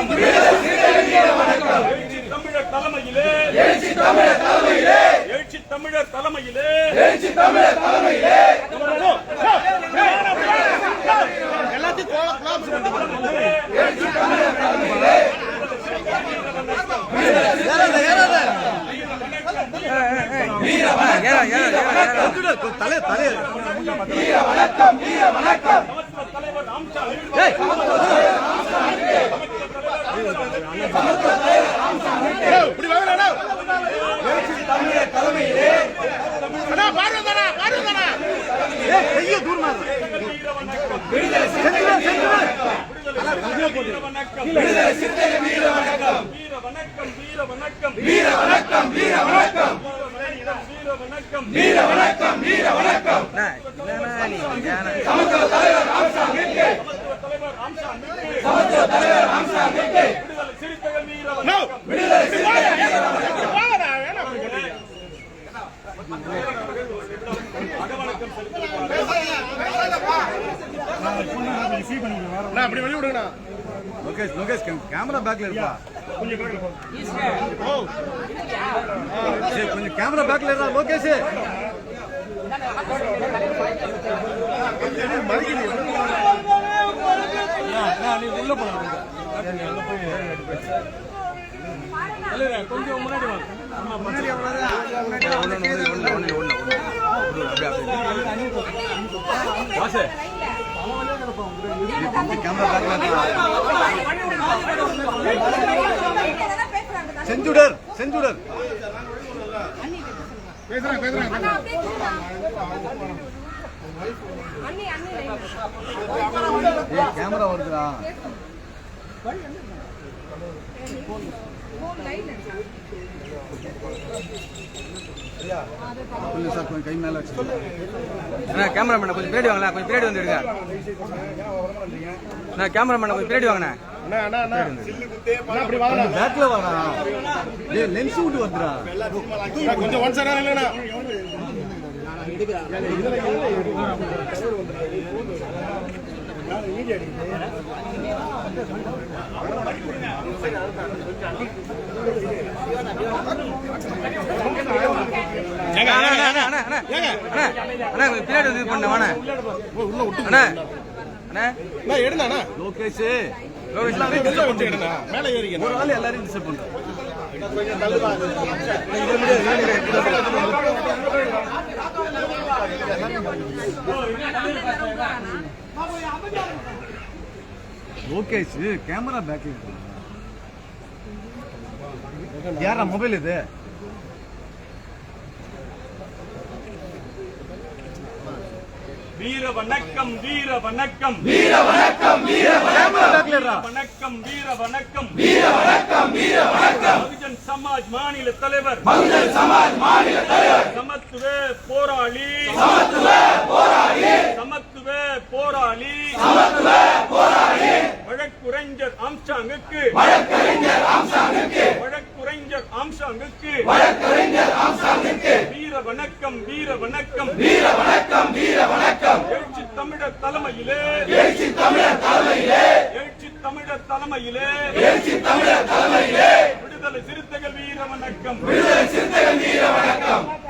வணக்கம் தமிழர் தலைமையிலே எழுச்சி தமிழர் தலைமையிலே எழுச்சி தமிழர் தலைமையிலே எழுச்சி தமிழர் தலைமையிலே தலைவர் அம்சா வணக்கம் வீர வணக்கம் வணக்கம் வீர வணக்கம் வீர வணக்கம் வீர சீல் பண்ணிடுங்க வேற கேமரா பேக்ல கொஞ்சம் கேமரா பேக்ல இருக்கா லோகேஷ் நீ செஞ்சுடர் செஞ்சுடர். பேசுறேன் பேசுறேன் கேமரா வருதுடா. கொஞ்சம் சார் கொஞ்சம் கை மேல அண்ணா கேமராமேன் கொஞ்சம் பின்னாடி வாங்கண்ணா. கொஞ்சம் பின்னாடி வந்துடுங்க அண்ணா கேமராமேன் கொஞ்சம் பின்னாடி வாங்கண்ணா. பேக்ல வாடா லென்ஸ் விட்டு வந்துடா கொஞ்சம் ஒன் சைடா இல்லைண்ணா அண்ணா பின்னாடி இது பண்ண வேணா உள்ள விட்டு அண்ணா. அண்ணா. எடுண்ணா லோகேஷ். மேல ஏறிங்க ஒரு ஆள் எல்லாரையும் டிஸ்டர்ப் பண்றேன் இது லோகேஷ் கேமரா இருக்கு. யாரா மொபைல் இது? வீர வணக்கம் வீர வணக்கம். கேமரா பேக்ல இருக்கா வணக்கம் வீர வணக்கம். வீர வணக்கம் வீர வணக்கம். பகுஜன் சமாஜ் மாநில தலைவர். பகுஜன் சமாஜ் மாநில தலைவர். சமத்துவ போராளி. சமத்துவ போராளி. சமத்துவ போராளி. சமத்துவ போராளி. வழக்குரைஞர் ஆம்சாங்குக்கு. வழக்கறிஞர் ஆம்சாங்குக்கு. வழக்குரைஞர் ஆம்சாங்குக்கு. வழக்கறிஞர் ஆம்சாங்குக்கு. வீர வணக்கம் வீர வணக்கம். வீர வணக்கம் வீர வணக்கம். எழுச்சி தமிழர் தலைமையிலே. எழுச்சி தமிழர் தலைமையிலே. எழுச்சி தமிழர் தலைமையிலே. எழுச்சி தமிழர் தலைமையிலே. விடுதலை சிறுத்தைகள் வீர வணக்கம். விடுதலை சிறுத்தைகள் வீர வணக்கம்.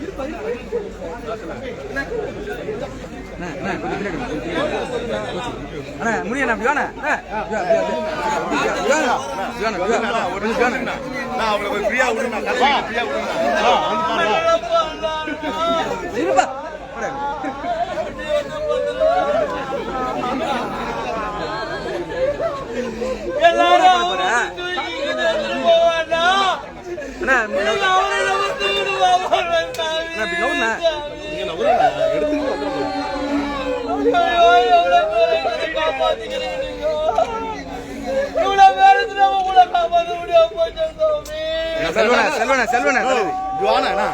இருப்பாரு முடியண்ணா ஜோனா ஒரு செல்வனா செல்வனா செல்வனா ஜுவானா அண்ணா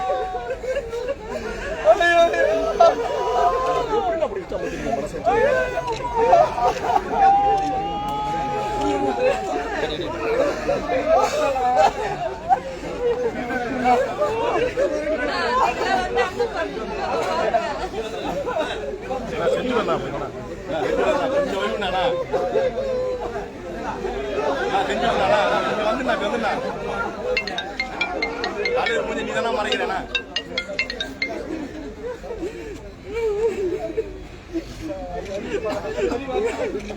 செஞ்சு வந்தா போனா கொஞ்சம் ஒய்வுண்ணா செஞ்சு வந்தாடா கொஞ்சம் வந்துண்ணா இப்ப வந்துண்ணா காலையில் கொஞ்சம்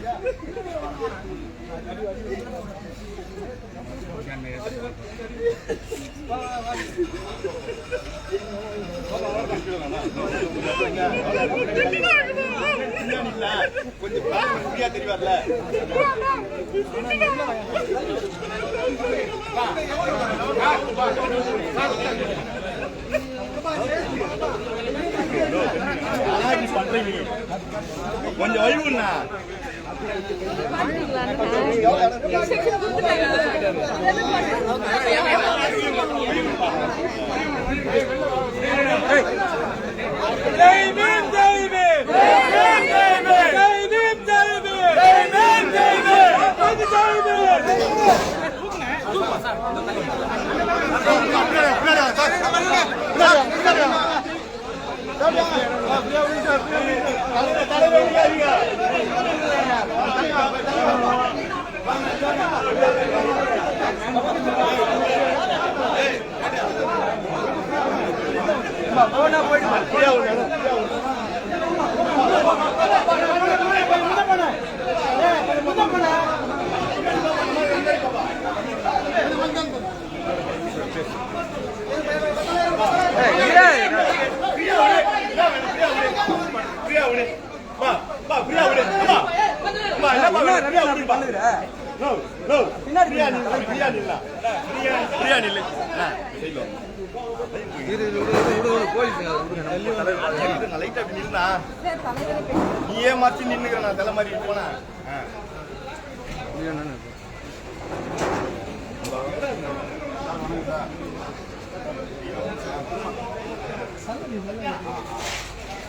ஃப்ரீயா தெரிவார்ல பண்றீங்க கொஞ்சம் ஒய்வுண்ணா ஃப்ரீயா விடு. பா பா ஃப்ரீயா விடு. அம்மா. அம்மா என்னப்பா என்ன ஃப்ரீயா ரவி விடுப்பா பண்ணுகிற நோ நோ. பின்னாடி ஃப்ரீயா நில்லு. ஃப்ரீயா நில்லு. ஃப்ரீயா ஃப்ரீயா நில்லு.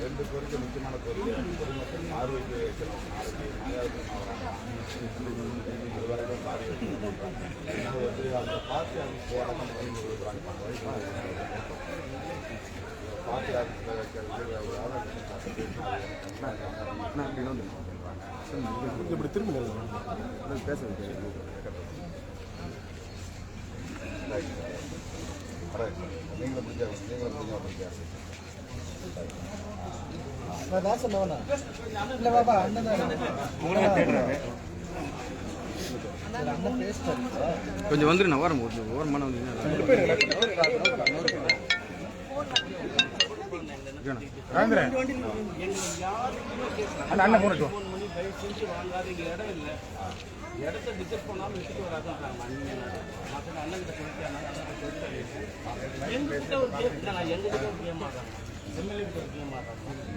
ரெண்டு பேருக்கு முக்கியமான இரு பொதுமக்கள் விடு விடு போலீஸுங்க விடுங்க நம்ம லைட்டா அப்படி நில்லுனா நீயே மாத்தி நின்னுக்கிற இப்படி பேச நீங்களும் புரிஞ்சா நீங்களும் புரிஞ்சா கொஞ்சம் வந்துரு நான் ஓரம் ஓரமான வந்தீங்கன்னா அண்ணன் போனட்டு இடத்த டிசைட் பண்ணாமல் விட்டுட்டு வராதுன்றாங்க மற்ற அண்ணன் எங்ககிட்ட ஒரு கேம் நான் எங்ககிட்ட ஒரு கேம் ஆடுறாங்க எம்எல்ஏ கிட்ட ஒரு கேம் ஆடுறாங்க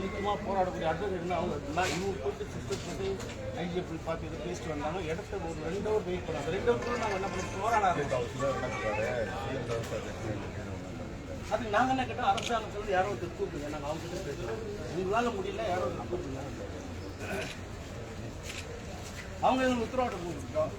நிச்சயமாக போராடக்கூடிய அட்வொகேட்னா அவங்க நான் இவங்க போட்டு சிஸ்டர் போட்டு ஐஜிஎஃப் பார்த்து இதை பேசிட்டு வந்தாங்க இடத்த ஒரு ரெண்டு ஹவர் வெயிட் பண்ணாங்க. ரெண்டு ஹவர் நாங்கள் என்ன பண்ணோம் போராட அது நாங்கள் என்ன கேட்டோம்? அரசாங்கத்தில் யாரோ ஒருத்தர் கூப்பிடுங்க. நாங்கள் அவங்க கிட்ட பேசுகிறோம் உங்களால் முடியல யாரோ ஒருத்தர் கூப்பிடுங்க. அவங்க எங்களுக்கு உத்தரவாதம் கொடுத்துட்டோம்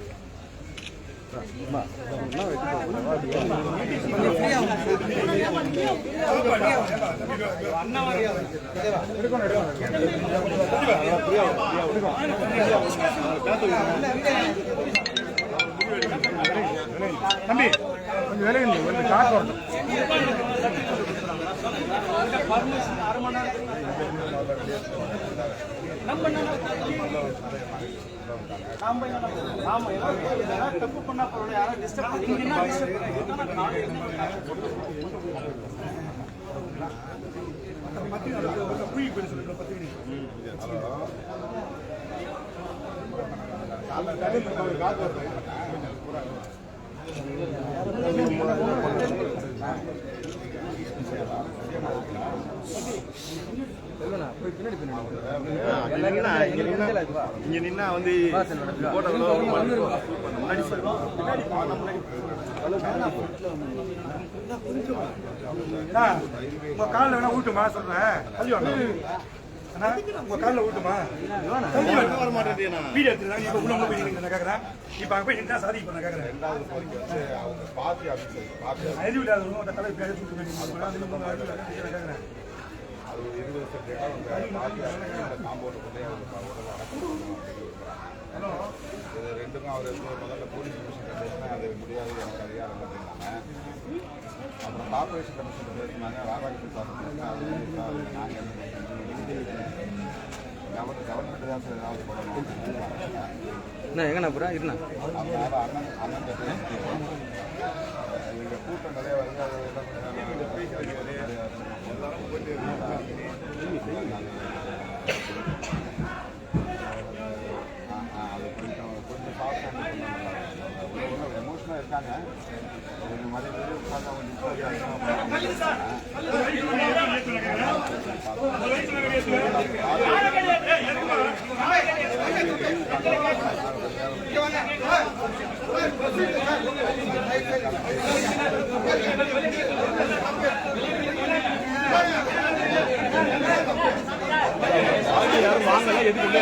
தம்பி கொஞ்சம் விலகி கொஞ்சம் காசு வரணும் பர்மிஷன் அரை மணி நேரத்துக்கு நம்ம நாம நாம என்ன தப்பு பண்ணா பரவாயில்ல. யாரும் டிஸ்டர்ப் போய் பின்னாடி பின்னாடி இங்க நின்னா, வந்து அண்ணா, உங்க காலில் வேணா ஊட்டுமா சொல்றேன் உங்க காலில் ஊட்டுமா வர மாட்டேன் வீடியோ எடுத்துருக்காங்க இப்ப உள்ள போய் நின்னுங்க, கேக்குறேன் இப்ப அங்க போய் கேக்குறேன் அவங்க பாத்தி அறிவு இல்லாதவங்க தலைவர் பேரை கேக்குறேன் ஒரு இருபது சென்ட் அந்த பாத்தி ஆஃபீஸர் காம்பவுண்ட் கொண்டே இது ரெண்டுக்கும் அவர் வந்து முதல்ல போலீஸ் கமிஷன் பேசினா அது முடியாது எனக்கு அதிகாரம் இல்லை அப்படின்னாங்க அப்புறம் கார்பரேஷன் கமிஷன் பேசினாங்க ராதாகிருஷ்ணன் அது வந்து சார் நாங்கள் கவர்மெண்ட் கவர்மெண்ட் தான். சார் ஏதாவது என்ன எங்கண்ணா போகிறா இருண்ணா அண்ணன் அண்ணன் கூட்டம் நிறைய வருது அது என்ன பண்ணுறாங்க எல்லாரும் போயிட்டு அது கொஞ்சம் கொஞ்சம் சாஃப்டாக எமோஷனாக இருக்காங்க இந்த மாதிரி வீடியோஸ் பார்த்தா கொஞ்சம் யாரும் வாங்கல எதுக்கு